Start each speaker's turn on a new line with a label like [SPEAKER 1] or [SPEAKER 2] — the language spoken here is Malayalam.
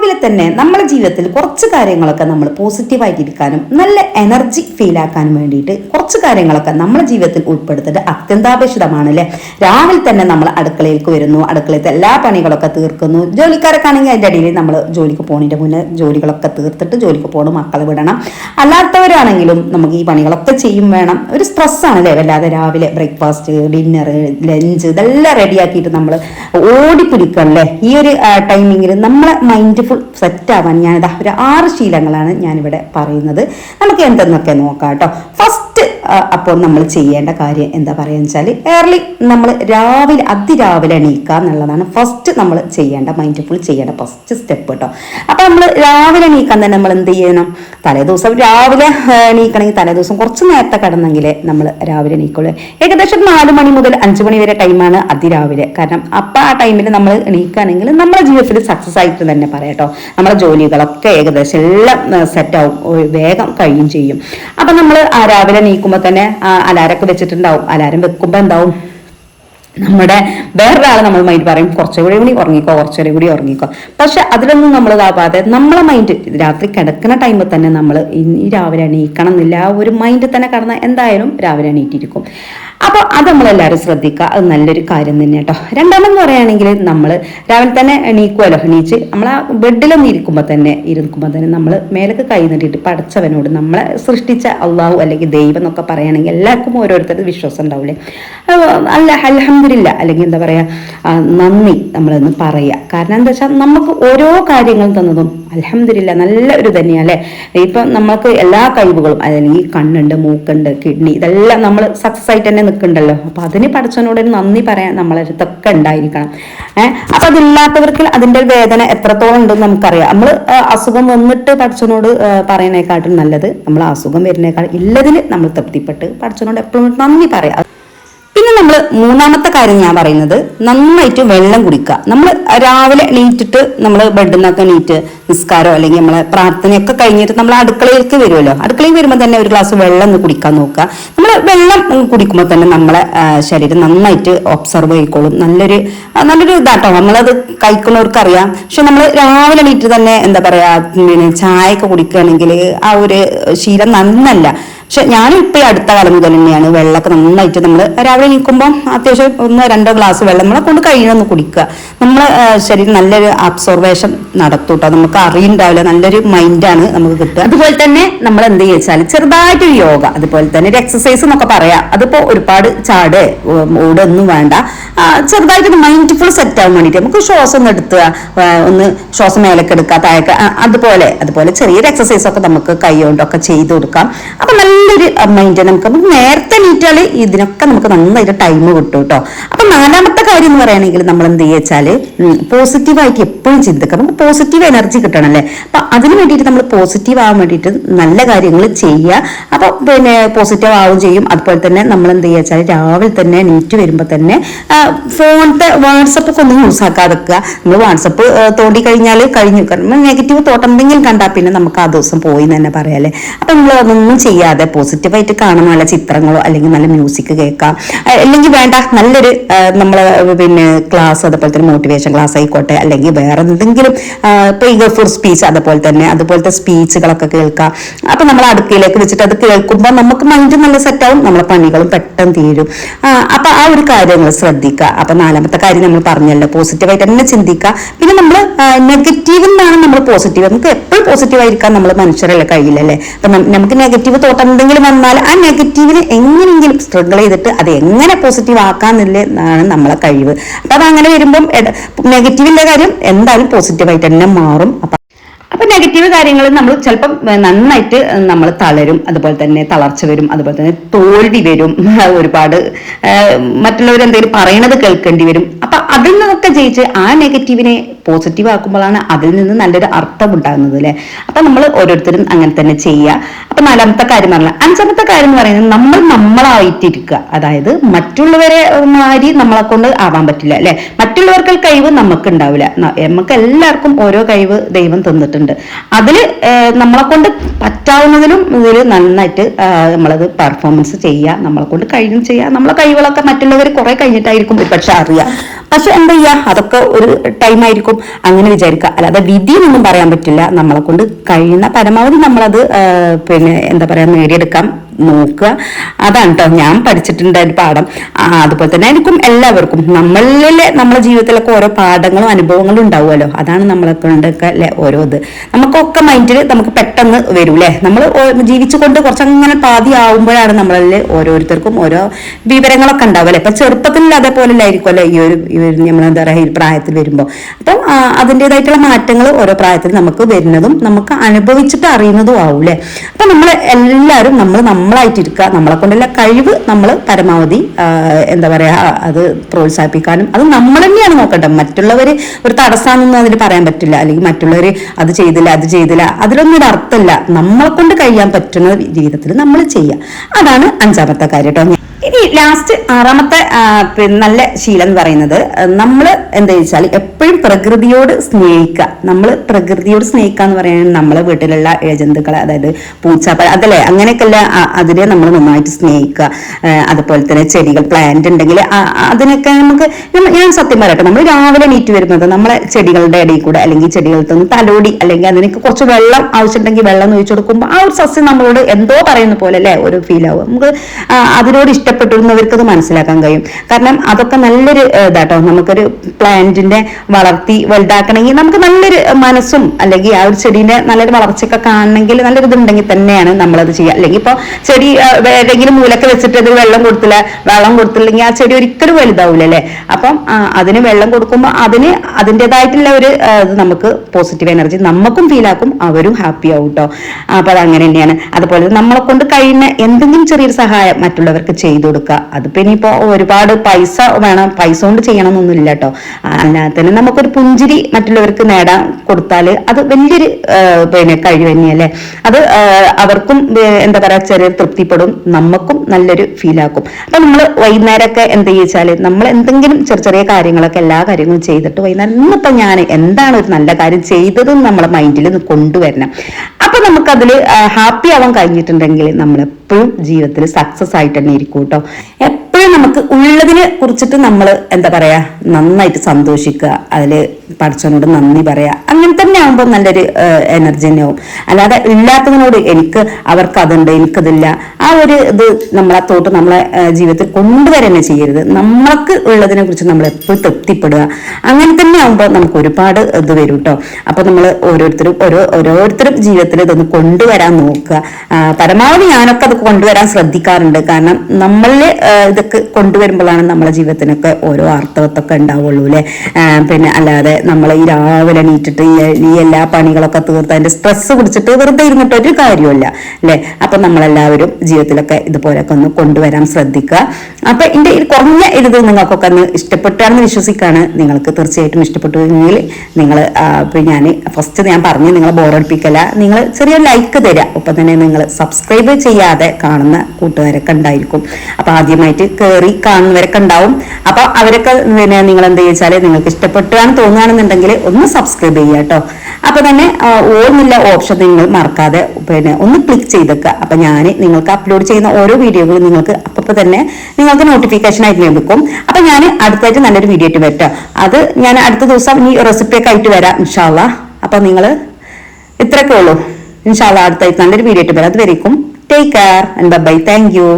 [SPEAKER 1] രാവിലെ തന്നെ നമ്മുടെ ജീവിതത്തിൽ കുറച്ച് കാര്യങ്ങളൊക്കെ നമ്മൾ പോസിറ്റീവായിട്ടിരിക്കാനും നല്ല എനർജി ഫീൽ ആക്കാനും വേണ്ടിയിട്ട് കുറച്ച് കാര്യങ്ങളൊക്കെ നമ്മുടെ ജീവിതത്തിൽ ഉൾപ്പെടുത്തിട്ട് അത്യന്താപേക്ഷിതമാണ് അല്ലേ രാവിലെ തന്നെ നമ്മൾ അടുക്കളയിലേക്ക് വരുന്നു അടുക്കളയിലത്തെ എല്ലാ പണികളൊക്കെ തീർക്കുന്നു. ജോലിക്കാരൊക്കെ ആണെങ്കിൽ അതിന്റെ ഇടയിൽ നമ്മൾ ജോലിക്ക് പോകുന്നതിന്റെ മുന്നേ ജോലികളൊക്കെ തീർത്തിട്ട് ജോലിക്ക് പോകണം മക്കളെ വിടണം. അല്ലാത്തവരാണെങ്കിലും നമുക്ക് ഈ പണികളൊക്കെ ചെയ്യും വേണം. ഒരു സ്ട്രെസ്സാണ് അല്ലേ വല്ലാതെ രാവിലെ ബ്രേക്ക്ഫാസ്റ്റ് ഡിന്നർ ലഞ്ച് ഇതെല്ലാം റെഡിയാക്കിയിട്ട് നമ്മൾ ഓടിപ്പിടിക്കണല്ലേ? ഈ ഒരു ടൈമിങ്ങിൽ നമ്മളെ മൈൻഡ് ഫുൾ സെറ്റ് ആവാൻ ഞാനിതാ ഒരു ആറ് ശീലങ്ങളാണ് ഞാനിവിടെ പറയുന്നത്. നമുക്ക് എന്തെന്നൊക്കെ നോക്കാം കേട്ടോ. ഫസ്റ്റ് അപ്പോൾ നമ്മൾ ചെയ്യേണ്ട കാര്യം എന്താ പറയുക വെച്ചാൽ ഏർലി നമ്മൾ രാവിലെ അതിരാവിലെ എണീക്കുക എന്നുള്ളതാണ്. ഫസ്റ്റ് നമ്മൾ ചെയ്യേണ്ട മൈൻഡ് ഫുൾ ചെയ്യേണ്ട ഫസ്റ്റ് സ്റ്റെപ്പ് കേട്ടോ. അപ്പോൾ നമ്മൾ രാവിലെ എണീക്കാൻ തന്നെ നമ്മൾ എന്ത് ചെയ്യണം? തലേ ദിവസം രാവിലെ എണീക്കണമെങ്കിൽ തലേ ദിവസം കുറച്ച് നേരത്തെ കിടന്നെങ്കിൽ നമ്മൾ രാവിലെ എണീക്കുള്ളൂ. ഏകദേശം നാല് മണി മുതൽ അഞ്ച് മണി വരെ ടൈമാണ് അതിരാവിലെ. കാരണം അപ്പോൾ ആ ടൈമിൽ നമ്മൾ എണീക്കുകയാണെങ്കിൽ നമ്മുടെ ജീവിതത്തിൽ സക്സസ് ആയിട്ട് തന്നെ പറയാട്ടോ നമ്മുടെ ജോലികളൊക്കെ ഏകദേശം എല്ലാം സെറ്റാവും വേഗം കഴിയും ചെയ്യും. അപ്പം നമ്മൾ ആ രാവിലെ എണീക്കുമ്പോൾ തന്നെ അലാരൊക്കെ വെച്ചിട്ടുണ്ടാവും. അലാരം വെക്കുമ്പോൾ എന്താവും? നമ്മുടെ വേറൊരാൾ നമ്മൾ മൈൻഡ് പറയും കുറച്ചുകൂടി കൂടി ഉറങ്ങിക്കോ കുറച്ചുകൂടി കൂടി ഉറങ്ങിക്കോ. പക്ഷെ അതിലൊന്നും നമ്മൾ ഇതാവാതെ നമ്മളെ മൈൻഡ് രാത്രി കിടക്കുന്ന ടൈമിൽ തന്നെ നമ്മൾ ഇനി രാവിലെ എണീക്കണം എന്നില്ല. ആ ഒരു മൈൻഡ് തന്നെ കിടന്നാൽ എന്തായാലും രാവിലെ എണീറ്റിരിക്കും. അപ്പോൾ അത് നമ്മളെല്ലാവരും ശ്രദ്ധിക്കുക. അത് നല്ലൊരു കാര്യം തന്നെ കേട്ടോ രണ്ടാമെന്ന് പറയുകയാണെങ്കിൽ നമ്മൾ രാവിലെ തന്നെ എണീക്കുമല്ലോ എണീച്ച് നമ്മൾ ആ ബെഡിലൊന്നും ഇരിക്കുമ്പോൾ തന്നെ ഇരിക്കുമ്പോൾ തന്നെ നമ്മൾ മേലൊക്കെ കൈ നീട്ടിയിട്ട് പടച്ചവനോട് നമ്മളെ സൃഷ്ടിച്ച അള്ളാഹു അല്ലെങ്കിൽ ദൈവം എന്നൊക്കെ പറയുകയാണെങ്കിൽ എല്ലാവർക്കും ഓരോരുത്തരുടെ വിശ്വാസം ഉണ്ടാവില്ലേ? അല്ല അലഹമില്ല അല്ലെങ്കിൽ എന്താ പറയുക നന്ദി നമ്മളൊന്ന് പറയുക കാരണം എന്താ വെച്ചാൽ നമുക്ക് ഓരോ കാര്യങ്ങൾ തന്നതും അലഹമില്ല നല്ല ഒരു തന്നെയാണ് അല്ലേ? ഇപ്പം നമുക്ക് എല്ലാ കഴിവുകളും അല്ലെങ്കിൽ കണ്ണുണ്ട് മൂക്കുണ്ട് കിഡ്നി ഇതെല്ലാം നമ്മൾ സക്സസ് ആയിട്ട് തന്നെ നിൽക്കുന്നുണ്ടല്ലോ അപ്പം അതിന് പഠിച്ചവനോട് നന്ദി പറയാൻ നമ്മളെ അടുത്തൊക്കെ ഉണ്ടായിരിക്കണം. ഏഹ് അപ്പം അതില്ലാത്തവർക്ക് അതിന്റെ വേദന എത്രത്തോളം ഉണ്ടെന്ന് നമുക്കറിയാം. നമ്മൾ അസുഖം വന്നിട്ട് പഠിച്ചവനോട് പറയുന്നേക്കാട്ടും നല്ലത് നമ്മൾ അസുഖം വരുന്നേക്കാൾ ഇല്ലതിൽ നമ്മൾ തൃപ്തിപ്പെട്ട് പഠിച്ചവനോട് എപ്പോഴും നന്ദി പറയാം. പിന്നെ നമ്മൾ മൂന്നാമത്തെ കാര്യം ഞാൻ പറയുന്നത് നന്നായിട്ട് വെള്ളം കുടിക്കുക. നമ്മൾ രാവിലെ എണീറ്റിട്ട് നമ്മൾ ബെഡിൽ നിന്നൊക്കെ എണീറ്റ് നിസ്കാരം അല്ലെങ്കിൽ നമ്മൾ പ്രാർത്ഥനയൊക്കെ കഴിഞ്ഞിട്ട് നമ്മൾ അടുക്കളയിലേക്ക് വരുമല്ലോ അടുക്കളയിൽ വരുമ്പോൾ തന്നെ ഒരു ഗ്ലാസ് വെള്ളം ഒന്ന് കുടിക്കാൻ നോക്കുക. നമ്മൾ വെള്ളം കുടിക്കുമ്പോൾ തന്നെ നമ്മളെ ശരീരം നന്നായിട്ട് ഒബ്സർവ് ചെയ്യിക്കോളും. നല്ലൊരു നല്ലൊരു ഇതാട്ടോ. നമ്മളത് കഴിക്കുന്നവർക്ക് അറിയാം പക്ഷെ നമ്മൾ രാവിലെ എണീറ്റ് തന്നെ എന്താ പറയുക പിന്നെ ചായ ഒക്കെ കുടിക്കുകയാണെങ്കിൽ ആ ഒരു ശീലം നന്നല്ല. പക്ഷെ ഞാനും ഈ അടുത്ത കാലം മുതൽ തന്നെയാണ് വെള്ളമൊക്കെ നന്നായിട്ട് നമ്മൾ രാവിലെ നിൽക്കുമ്പോൾ അത്യാവശ്യം ഒന്ന് രണ്ടോ ഗ്ലാസ് വെള്ളം നമ്മളെ കൊണ്ട് കഴിയണമെന്ന് കുടിക്കുക. നമ്മൾ ശരീരം നല്ലൊരു അബ്സോർവേഷൻ നടത്തും കേട്ടോ നമുക്ക് അറിയുണ്ടാവില്ല. നല്ലൊരു മൈൻഡാണ് നമുക്ക് കിട്ടുക. അതുപോലെ തന്നെ നമ്മൾ എന്ത് ചോദിച്ചാൽ ചെറുതായിട്ടൊരു യോഗ അതുപോലെ തന്നെ ഒരു എക്സസൈസ് എന്നൊക്കെ പറയാം. അതിപ്പോ ഒരുപാട് ചാട് ഓടൊന്നും വേണ്ട. ചെറുതായിട്ട് ചെറുതായിട്ടൊരു മൈൻഡ് ഫുൾ സെറ്റ് ആവാൻ വേണ്ടിയിട്ട് നമുക്ക് ശ്വാസം ഒന്ന് എടുത്തുക ഒന്ന് ശ്വാസം മേലൊക്കെ എടുക്കുക താഴേക്ക് അതുപോലെ അതുപോലെ ചെറിയൊരു എക്സസൈസ് ഒക്കെ നമുക്ക് കൈ കൊണ്ടൊക്കെ ചെയ്ത് കൊടുക്കാം. അപ്പൊ നല്ലൊരു മൈൻഡ് നമുക്ക് നമുക്ക് നേരത്തെ നീറ്റാൽ ഇതിനൊക്കെ നമുക്ക് നന്നായിട്ട് ടൈം കിട്ടും കേട്ടോ അപ്പൊ നാലാമത്തെ കാര്യം എന്ന് പറയുകയാണെങ്കിൽ നമ്മൾ എന്ത് ചെയ്യാൽ പോസിറ്റീവായിട്ട് എപ്പോഴും ചിന്തിക്കാം നമുക്ക് പോസിറ്റീവ് എനർജി കിട്ടണം അല്ലേ? അപ്പൊ അതിന് വേണ്ടിയിട്ട് നമ്മൾ പോസിറ്റീവ് ആവാൻ വേണ്ടിയിട്ട് നല്ല കാര്യങ്ങൾ ചെയ്യുക. അപ്പൊ പിന്നെ പോസിറ്റീവ് ആവുകയും ചെയ്യും. അതുപോലെ തന്നെ നമ്മൾ എന്ത് ചെയ്യുക രാവിലെ തന്നെ നീറ്റ് വരുമ്പോൾ തന്നെ ഫോണിന്റെ വാട്സപ്പ് ഒക്കെ ഒന്നും യൂസ് ആക്കാതെ വെക്കുക. നമ്മൾ വാട്സപ്പ് തോണ്ടി കഴിഞ്ഞാൽ കഴിഞ്ഞു. നെഗറ്റീവ് തോട്ടം എന്തെങ്കിലും കണ്ടാൽ പിന്നെ നമുക്ക് ആ ദിവസം പോയി എന്ന് തന്നെ പറയാല്ലേ അപ്പൊ നമ്മൾ അതൊന്നും ചെയ്യാതെ പോസിറ്റീവായിട്ട് കാണുന്ന നല്ല ചിത്രങ്ങളോ അല്ലെങ്കിൽ നല്ല മ്യൂസിക് കേൾക്കാം. അല്ലെങ്കിൽ വേണ്ട നല്ലൊരു നമ്മൾ പിന്നെ ക്ലാസ് അതുപോലെ തന്നെ മോട്ടിവേഷൻ ക്ലാസ് ആയിക്കോട്ടെ. അല്ലെങ്കിൽ വേറെ എന്തെങ്കിലും ഇപ്പോൾ ഈഗർ ഫോർ സ്പീച്ച് അതുപോലെ തന്നെ അതുപോലത്തെ സ്പീച്ചുകളൊക്കെ കേൾക്കാം. അപ്പം നമ്മൾ അടുക്കയിലേക്ക് വെച്ചിട്ട് അത് കേൾക്കുമ്പോൾ നമുക്ക് മൈൻഡ് നല്ല സെറ്റാവും നമ്മളെ പണികളും പെട്ടെന്ന് തീരും. അപ്പം ആ ഒരു കാര്യങ്ങൾ ശ്രദ്ധിക്കുക. അപ്പം നാലാമത്തെ കാര്യം നമ്മൾ പറഞ്ഞല്ലോ പോസിറ്റീവായിട്ട് തന്നെ ചിന്തിക്കുക. പിന്നെ നമ്മൾ നെഗറ്റീവ് എന്നാണ് നമ്മൾ പോസിറ്റീവ് നമുക്ക് എപ്പോഴും പോസിറ്റീവ് ആയിരിക്കാൻ നമ്മൾ മനുഷ്യരല്ലേ കഴിയില്ലല്ലേ അപ്പൊ നമുക്ക് നെഗറ്റീവ് തോട്ടം എന്തെങ്കിലും വന്നാൽ ആ നെഗറ്റീവിനെ എങ്ങനെയെങ്കിലും സ്ട്രഗിൾ ചെയ്തിട്ട് അത് എങ്ങനെ പോസിറ്റീവ് എന്നാണ് നമ്മളെ കഴിവ്. അപ്പൊ അത് അങ്ങനെ വരുമ്പം നെഗറ്റീവിന്റെ കാര്യം എന്തായാലും പോസിറ്റീവായിട്ട് തന്നെ മാറും. അപ്പൊ അപ്പൊ നെഗറ്റീവ് കാര്യങ്ങൾ നമ്മൾ ചിലപ്പം നന്നായിട്ട് നമ്മൾ തളരും. അതുപോലെ തന്നെ തളർച്ച വരും. അതുപോലെ തന്നെ തോൽവി വരും. ഒരുപാട് മറ്റുള്ളവർ എന്തെങ്കിലും പറയണത് കേൾക്കേണ്ടി വരും. അപ്പൊ അതിൽ നിന്നൊക്കെ ജയിച്ച് ആ നെഗറ്റീവിനെ പോസിറ്റീവ് ആക്കുമ്പോഴാണ് അതിൽ നിന്ന് നല്ലൊരു അർത്ഥം ഉണ്ടാകുന്നത് അല്ലെ? അപ്പൊ നമ്മൾ ഓരോരുത്തരും അങ്ങനെ തന്നെ ചെയ്യുക. അപ്പൊ നാലാമത്തെ കാര്യം പറഞ്ഞാൽ അഞ്ചാമത്തെ കാര്യം എന്ന് പറയുന്നത് നമ്മൾ നമ്മളായിട്ടിരിക്കുക. അതായത് മറ്റുള്ളവരെ മാതിരി നമ്മളെ കൊണ്ട് ആവാൻ പറ്റില്ല അല്ലെ? മറ്റുള്ളവർ മറ്റുള്ളവർക്ക് കഴിവ് നമുക്ക് ഉണ്ടാവില്ല നമുക്ക് എല്ലാവർക്കും ഓരോ കഴിവ് ദൈവം തന്നിട്ടുണ്ട്. അതിൽ നമ്മളെ കൊണ്ട് പറ്റാവുന്നതിലും ഇതിൽ നന്നായിട്ട് നമ്മളത് പെർഫോമൻസ് ചെയ്യുക നമ്മളെ കൊണ്ട് കഴിയും ചെയ്യുക നമ്മളെ കഴിവുകളൊക്കെ മറ്റുള്ളവർ കുറെ കഴിഞ്ഞിട്ടായിരിക്കും പക്ഷെ അറിയുക പക്ഷെ എന്താ ചെയ്യുക അതൊക്കെ ഒരു ടൈം ആയിരിക്കും. അങ്ങനെ വിചാരിക്കുക അല്ലാതെ വിധി എന്നൊന്നും പറയാൻ പറ്റില്ല. നമ്മളെ കൊണ്ട് കഴിയുന്ന പരമാവധി നമ്മളത് പിന്നെ എന്താ പറയാ നേടിയെടുക്കാൻ നോക്കുക. അതാണ് കേട്ടോ ഞാൻ പഠിച്ചിട്ടുണ്ട് അതിന്റെ പാഠം. അതുപോലെ തന്നെ എനിക്കും എല്ലാവർക്കും നമ്മളിലെ നമ്മുടെ ജീവിതത്തിലൊക്കെ ഓരോ പാഠങ്ങളും അനുഭവങ്ങളും ഉണ്ടാവുമല്ലോ. അതാണ് നമ്മളെ കൊണ്ടൊക്കെ അല്ലെ ഓരോ ഇത്. നമുക്കൊക്കെ മൈൻഡിൽ നമുക്ക് പെട്ടെന്ന് വരും അല്ലെ നമ്മൾ ജീവിച്ചുകൊണ്ട് കുറച്ചങ്ങനെ പാതി ആവുമ്പോഴാണ് നമ്മളിൽ ഓരോരുത്തർക്കും ഓരോ വിവരങ്ങളൊക്കെ ഉണ്ടാവും അല്ലെ ഇപ്പൊ ചെറുപ്പത്തിൽ അതേപോലെ ആയിരിക്കും അല്ലെ ഈ ഒരു നമ്മൾ എന്താ പറയുക ഈ പ്രായത്തിൽ വരുമ്പോൾ അപ്പം അതിന്റെതായിട്ടുള്ള മാറ്റങ്ങൾ ഓരോ പ്രായത്തിൽ നമുക്ക് വരുന്നതും നമുക്ക് അനുഭവിച്ചിട്ട് അറിയുന്നതും ആവും അല്ലെ അപ്പൊ നമ്മൾ എല്ലാവരും നമ്മൾ നമ്മൾ നമ്മളായിട്ടിരിക്കുക നമ്മളെ കൊണ്ടുള്ള കഴിവ് നമ്മൾ പരമാവധി എന്താ പറയുക അത് പ്രോത്സാഹിപ്പിക്കാനും അത് നമ്മൾ തന്നെയാണ് നോക്കട്ടെ മറ്റുള്ളവർ ഒരു തടസ്സമാണെന്ന് അതിന് പറയാൻ പറ്റില്ല അല്ലെങ്കിൽ മറ്റുള്ളവർ അത് ചെയ്തില്ല അത് ചെയ്തില്ല അതിലൊന്നും ഒരു അർത്ഥമില്ല. നമ്മളെ കൊണ്ട് കഴിയാൻ പറ്റുന്ന രീതിയിൽ നമ്മൾ ചെയ്യുക. അതാണ് അഞ്ചാമത്തെ കാര്യം കേട്ടോ. ഇനി ലാസ്റ്റ് ആറാമത്തെ നല്ല ശീലം എന്ന് പറയുന്നത് നമ്മൾ എന്താ വെച്ചാൽ എപ്പോഴും പ്രകൃതിയോട് സ്നേഹിക്കുക നമ്മൾ പ്രകൃതിയോട് സ്നേഹിക്കുക എന്ന് പറയുന്നത് നമ്മളെ വീട്ടിലുള്ള ഏജന്തുക്കൾ അതായത് പൂച്ച അതല്ലേ? അങ്ങനെയൊക്കെയല്ല അതിനെ നമ്മൾ നന്നായിട്ട് സ്നേഹിക്കുക അതുപോലെ തന്നെ ചെടികൾ പ്ലാന്റ് ഉണ്ടെങ്കിൽ അതിനൊക്കെ നമുക്ക് ഞാൻ സത്യം പറയട്ടെ നമ്മൾ രാവിലെ നീറ്റ് വരുന്നത് നമ്മളെ ചെടികളുടെ ഇടയിൽ കൂടെ അല്ലെങ്കിൽ ചെടികളുടെ ഒന്ന് തലോടി അല്ലെങ്കിൽ അതിനൊക്കെ കുറച്ച് വെള്ളം ആവശ്യമുണ്ടെങ്കിൽ വെള്ളം ഒഴിച്ചു കൊടുക്കുമ്പോൾ ആ ഒരു സസ്യം നമ്മളോട് എന്തോ പറയുന്ന പോലെ അല്ലേ ഒരു ഫീൽ ആവും. നമുക്ക് അതിനോട് ഇഷ്ടപ്പെട്ടിരുന്നവർക്ക് അത് മനസ്സിലാക്കാൻ കഴിയും. കാരണം അതൊക്കെ നല്ലൊരു ഇതാട്ടോ നമുക്കൊരു പ്ലാന്റിന്റെ വളർത്തി വലുതാക്കണമെങ്കിൽ നമുക്ക് നല്ലൊരു മനസ്സും അല്ലെങ്കിൽ ആ ഒരു ചെടീന്റെ നല്ലൊരു വളർച്ചയൊക്കെ കാണണമെങ്കിൽ നല്ലൊരു ഇതുണ്ടെങ്കിൽ തന്നെയാണ് നമ്മളത് ചെയ്യുക. അല്ലെങ്കിൽ ഇപ്പോൾ ചെടി ഏതെങ്കിലും മൂലൊക്കെ വെച്ചിട്ട് അത് വെള്ളം കൊടുത്തില്ല വെള്ളം കൊടുത്തില്ലെങ്കിൽ ആ ചെടി ഒരിക്കലും വലുതാവില്ല അല്ലേ? അപ്പം അതിന് വെള്ളം കൊടുക്കുമ്പോൾ അതിന് അതിന്റെതായിട്ടുള്ള ഒരു ഇത് നമുക്ക് പോസിറ്റീവ് എനർജി നമുക്കും ഫീൽ ആക്കും അവരും ഹാപ്പി ആവും കേട്ടോ അപ്പൊ അത് അങ്ങനെ തന്നെയാണ്. അതുപോലെ നമ്മളെ കൊണ്ട് കഴിയുന്ന എന്തെങ്കിലും ചെറിയൊരു സഹായം മറ്റുള്ളവർക്ക് ചെയ്തു കൊടുക്കുക. അതിപ്പോ ഇനിയിപ്പോ ഒരുപാട് പൈസ വേണം പൈസ കൊണ്ട് ചെയ്യണം എന്നൊന്നും ഇല്ല കേട്ടോ അല്ലാതെ തന്നെ നമുക്കൊരു പുഞ്ചിരി മറ്റുള്ളവർക്ക് നേടാൻ കൊടുത്താൽ അത് വലിയൊരു പിന്നെ കഴിവ് തന്നെയല്ലേ? അത് അവർക്കും എന്താ പറയാ ചെറിയ തൃപ്തിപ്പെടും നമുക്കും നല്ലൊരു ഫീൽ ആക്കും. അപ്പൊ നമ്മൾ വൈകുന്നേരമൊക്കെ എന്ത് ചോദിച്ചാൽ നമ്മൾ എന്തെങ്കിലും ചെറിയ ചെറിയ കാര്യങ്ങളൊക്കെ എല്ലാ കാര്യങ്ങളും ചെയ്തിട്ട് വൈകുന്നേരം ഇന്നിപ്പോ ഞാൻ എന്താണ് ഒരു നല്ല കാര്യം ചെയ്തത് നമ്മളെ മൈൻഡിൽ കൊണ്ടുവരണം. അപ്പൊ നമുക്കതിൽ ഹാപ്പി ആവാൻ കഴിഞ്ഞിട്ടുണ്ടെങ്കിൽ നമ്മൾ എപ്പോഴും ജീവിതത്തിൽ സക്സസ് ആയിട്ട് തന്നെ ഇരിക്കും കേട്ടോ. എപ്പോഴും നമുക്ക് ഉള്ളതിനെ കുറിച്ചിട്ട് നമ്മൾ എന്താ പറയാ നന്നായിട്ട് സന്തോഷിക്കുക. അതിൽ പഠിച്ചവനോട് നന്ദി പറയാ. അങ്ങനെ തന്നെ ആകുമ്പോൾ നല്ലൊരു എനർജി തന്നെ ആവും. അല്ലാതെ ഇല്ലാത്തതിനോട് എനിക്ക് അവർക്ക് അതുണ്ട് എനിക്കതില്ല. ആ ഒരു ഇത് നമ്മളെ തോട്ട് നമ്മളെ ജീവിതത്തിൽ കൊണ്ടുവരന്നെ ചെയ്യരുത്. നമ്മൾക്ക് ഉള്ളതിനെ കുറിച്ച് നമ്മൾ എപ്പോഴും തൃപ്തിപ്പെടുക. അങ്ങനെ തന്നെ ആകുമ്പോൾ നമുക്ക് ഒരുപാട് ഇത് വരും കേട്ടോ അപ്പൊ നമ്മൾ ഓരോരുത്തരും ഓരോ ഓരോരുത്തരും ജീവിതത്തിൽ ഇതൊന്ന് കൊണ്ടുവരാൻ നോക്കുക. പരമാവധി ഞാനൊക്കെ അത് കൊണ്ടുവരാൻ ശ്രദ്ധിക്കാറുണ്ട്. കാരണം നമ്മളിൽ ഇതൊക്കെ കൊണ്ടുവരുമ്പോഴാണ് നമ്മളെ ജീവിതത്തിനൊക്കെ ഓരോ അർത്ഥവത്തൊക്കെ ഉണ്ടാവുള്ളൂ അല്ലെ? പിന്നെ അല്ലാതെ നമ്മൾ ഈ രാവിലെ എണീറ്റിട്ട് ഈ എല്ലാ പണികളൊക്കെ തീർത്ത് അതിന്റെ സ്ട്രെസ് പിടിച്ചിട്ട് വെറുതെ ഇരുന്നിട്ട് ഒരു കാര്യമില്ല അല്ലെ? അപ്പൊ നമ്മളെല്ലാവരും ജീവിതത്തിലൊക്കെ ഇതുപോലൊക്കെ ഒന്ന് കൊണ്ടുവരാൻ ശ്രദ്ധിക്കുക. അപ്പൊ എന്റെ ഈ കുറഞ്ഞ ഇത് നിങ്ങൾക്കൊക്കെ ഒന്ന് ഇഷ്ടപ്പെട്ടാണെന്ന് വിശ്വസിക്കാണ് നിങ്ങൾക്ക് തീർച്ചയായിട്ടും ഇഷ്ടപ്പെട്ടു ഇഷ്ടപ്പെട്ടുവെങ്കിൽ നിങ്ങൾ ഞാൻ ഫസ്റ്റ് ഞാൻ പറഞ്ഞു നിങ്ങളെ ബോറടിപ്പിക്കല നിങ്ങൾ ചെറിയ ലൈക്ക് തരിക. ഒപ്പം തന്നെ നിങ്ങൾ സബ്സ്ക്രൈബ് ചെയ്യാതെ കാണുന്ന കൂട്ടുകാരൊക്കെ ഉണ്ടായിരിക്കും. അപ്പൊ ആദ്യമായിട്ട് കയറി കാണുന്നവരൊക്കെ ഉണ്ടാവും. അപ്പൊ അവരൊക്കെ പിന്നെ നിങ്ങൾ എന്ത് ചോദിച്ചാൽ നിങ്ങൾക്ക് ഇഷ്ടപ്പെട്ടാന്ന് തോന്നുകയാണെന്നുണ്ടെങ്കിൽ ഒന്ന് സബ്സ്ക്രൈബ് ചെയ്യുക കേട്ടോ. അപ്പൊ തന്നെ ഓന്നില്ല ഓപ്ഷൻ നിങ്ങൾ മറക്കാതെ പിന്നെ ഒന്ന് ക്ലിക്ക് ചെയ്തേക്കുക. അപ്പൊ ഞാൻ നിങ്ങൾക്ക് അപ്ലോഡ് ചെയ്യുന്ന ഓരോ വീഡിയോകളും നിങ്ങൾക്ക് അപ്പൊ തന്നെ നിങ്ങൾക്ക് നോട്ടിഫിക്കേഷൻ ആയിട്ട് ലഭിക്കും. അപ്പൊ ഞാൻ അടുത്തായിട്ട് നല്ലൊരു വീഡിയോ ആയിട്ട് വരട്ടെ. അത് ഞാൻ അടുത്ത ദിവസം ഈ റെസിപ്പി ഒക്കെ ആയിട്ട് വരാം ഇൻഷാല്ല അപ്പൊ നിങ്ങൾ ഇത്രയൊക്കെ ഉള്ളൂ. ഇൻഷാല്ല അടുത്തായിട്ട് നല്ലൊരു വീഡിയോ ആയിട്ട് വരാം. അത് വരയ്ക്കും take care and bye thank you